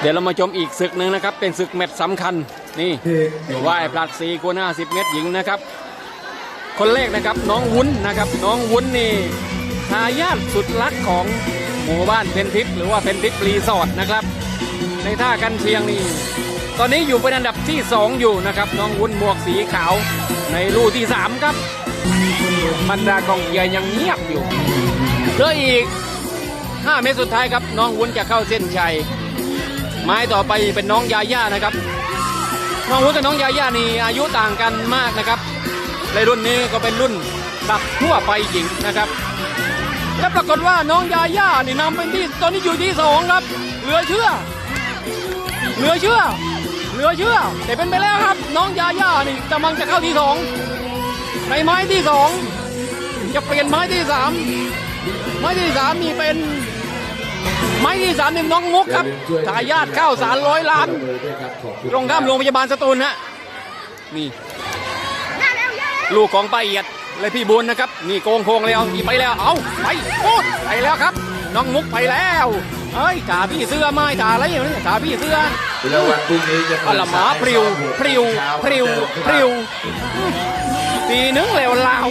เดี๋ยวเรามาชมอีกศึกหนึ่งนะครับ เป็นศึกแมตช์สำคัญนี่ว่ายพลัดสีคูณ50เมตรหญิงนะครับ คนแรกนะครับน้องวุ้นนะครับ น้องวุ้นนี่ทายาทสุดรักของหมู่บ้านเพนทิพย์หรือว่าเพนทิพย์รีสอร์ทนะครับ ในท่ากันเชียงนี่ตอนนี้อยู่เป็นอันดับที่ 2 อยู่นะครับ น้องวุ้นหมวกสีขาวในลู่ที่ 3 ครับบรรดากองเชียยังเงียบอยู่เหลืออีก 5 เมตรสุดท้ายครับ น้องวุ้นจะเข้าเส้นชัย ไม้ต่อไปเป็นน้องยาย่านะครับ น้องวุ้นกับน้องยาย่านี่อายุต่างกันมากนะครับในรุ่นนี้ก็เป็นรุ่นตักทั่วไปหญิงนะครับ และปรากฏว่าน้องยาย่านี่นำเป็นที่ตอนนี้อยู่ที่สองครับ เหลือเชื่อ เหลือเชื่อ เหลือเชื่อ แต่เป็นไปแล้วครับ น้องยาย่านี่กำลังจะเข้าที่สองในไม้ที่สองจะเปลี่ยนไม้ที่สามไม้ที่สามนี่เป็น ไม้ที่สามนี่น้องมุกครับทายาทข้าวสารร้อยล้านตรงข้ามโรงพยาบาลสตูลฮะนี่ลูกของป้าเอียดและพี่บุญนะครับ นี่โกงโคงแล้วนี่ไปแล้วเอาไปพูดไปแล้วครับ น้องมุกไปแล้วเอ้ยจ่าพี่เสื้อไม้จ่าอะไรอย่างนี้จ่าพี่เสื้อแล้ววันพรุ่งนี้จะอัลหมาพริวพริวพริวพริวตีหนึงแล้วลาว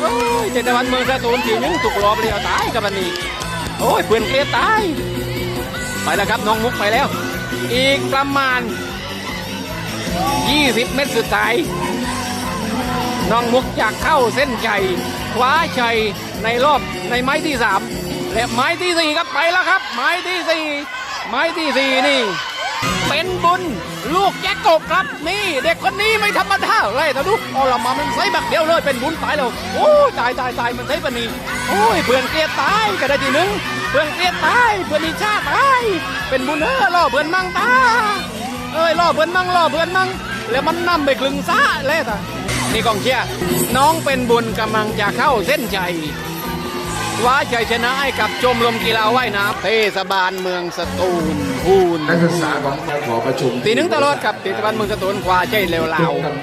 โอ้ยเจตวันเมืองสตูลตีหนึงถูกรอบเรียวตายกับมันนี่ โอ้ยเพื่อนเกลียดตาย ไปแล้วครับน้องมุกไปแล้ว อีกประมาณ 20 เมตรสุดท้าย น้องมุกอยากเข้าเส้นชัยคว้าชัยในรอบในไม้ที่ 3 และไม้ที่ 4 ครับไปแล้วครับ ไม้ที่ 4 ไม้ที่ 4 นี่ เป็นบุญลูกแจ็คกบครับนี่เด็กคนนี้ไม่ธรรมดาเลยแต่ดูอ๋อละมามันใส่แบบเดียวเลยเป็นบุญตายแล้วโอ้ตายตายตายมันใส่ปนนี้ โอ้ยเพื่อนเกลียดตายก็ได้ทีหนึงเพื่อนเกลียดตายเพื่อนอิจฉาตายเป็นบุญเออล่อเพื่อนมั่งตาเอ้ยล่อเพื่อนมั่งล่อเพื่อนมั่งแล้วมันนำไปคลึงซ่าเลยแต่นี่กองเชียร์น้องเป็นบุญกำลังจะเข้าเส้นชัยคว้าชัยชนะให้กับชมรมกีฬาว่ายน้ำเทศบาลเมืองสตูลพูนนักศึกษาของเราขอประชุมตีหนึ่งตลอดครับเทศบาลเมืองสตูลคว้าชัยเร็วลาว